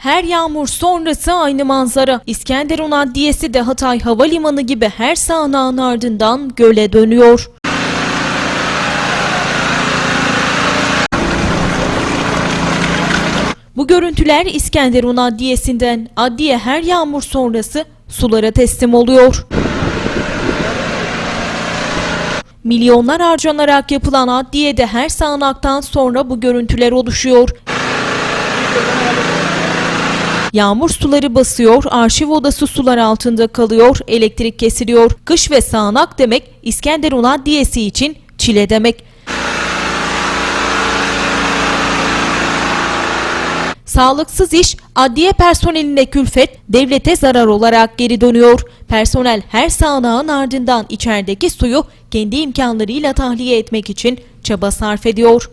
Her yağmur sonrası aynı manzara. İskenderun Adliyesi de Hatay Havalimanı gibi her sağanağın ardından göle dönüyor. Bu görüntüler İskenderun Adliyesi'nden. Adliye her yağmur sonrası sulara teslim oluyor. Milyonlar harcanarak yapılan adliyede her sağanaktan sonra bu görüntüler oluşuyor. Yağmur suları basıyor, arşiv odası sular altında kalıyor, elektrik kesiliyor. Kış ve sağanak demek İskenderun Adliyesi için çile demek. Sağlıksız iş, adliye personeline külfet, devlete zarar olarak geri dönüyor. Personel her sağanağın ardından içerideki suyu kendi imkanlarıyla tahliye etmek için çaba sarf ediyor.